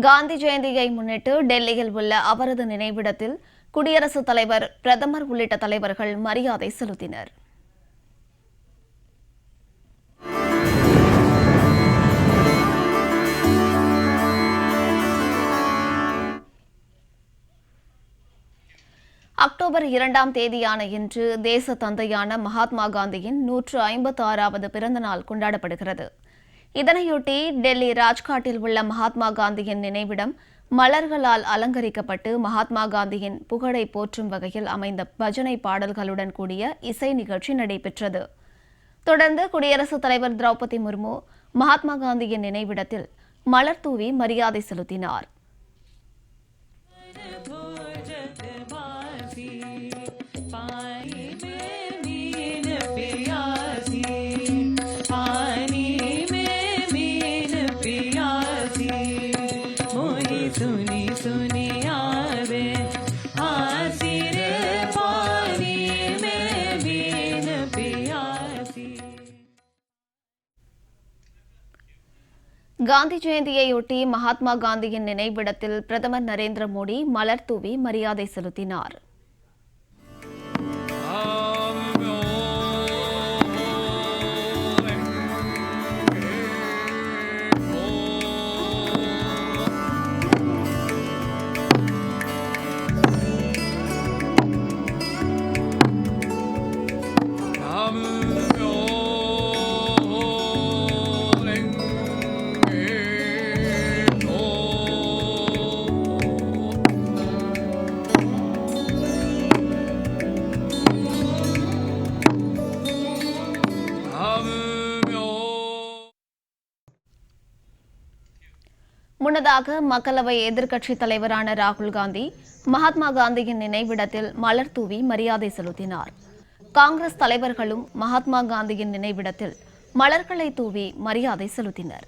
காந்தி ஜெயந்தியை முன்னிட்டு டெல்லியில் உள்ள அவரது நினைவிடத்தில் குடியரசுத் தலைவர் பிரதமர் உள்ளிட்ட தலைவர்கள் மரியாதை செலுத்தினர். அக்டோபர் இரண்டாம் தேதியான இன்று தேச தந்தையான மகாத்மா காந்தியின் நூற்று ஐம்பத்தி ஆறாவது பிறந்த நாள் கொண்டாடப்படுகிறது. இதனையொட்டி டெல்லி ராஜ்காட்டில் உள்ள மகாத்மா காந்தியின் நினைவிடம் மலர்களால் அலங்கரிக்கப்பட்டு மகாத்மா காந்தியின் புகழை போற்றும் வகையில் அமைந்த பஜனை பாடல்களுடன் கூடிய இசை நிகழ்ச்சி நடைபெற்றது. தொடர்ந்து குடியரசுத் தலைவர் திரௌபதி முர்மு மகாத்மா காந்தியின் நினைவிடத்தில் மலர் தூவி மரியாதை செலுத்தினார். காந்தி ஜெயந்தியையொட்டி மகாத்மா காந்தியின் நினைவிடத்தில் பிரதமர் நரேந்திர மோடி மலர் தூவி மரியாதை செலுத்தினார். முன்னதாக மக்களவை எதிர்க்கட்சித் தலைவரான ராகுல் காந்தி மகாத்மா காந்தியின் நினைவிடத்தில் மலர் தூவி மரியாதை செலுத்தினார். காங்கிரஸ் தலைவர்களும் மகாத்மா காந்தியின் நினைவிடத்தில் மலர்களை தூவி மரியாதை செலுத்தினர்.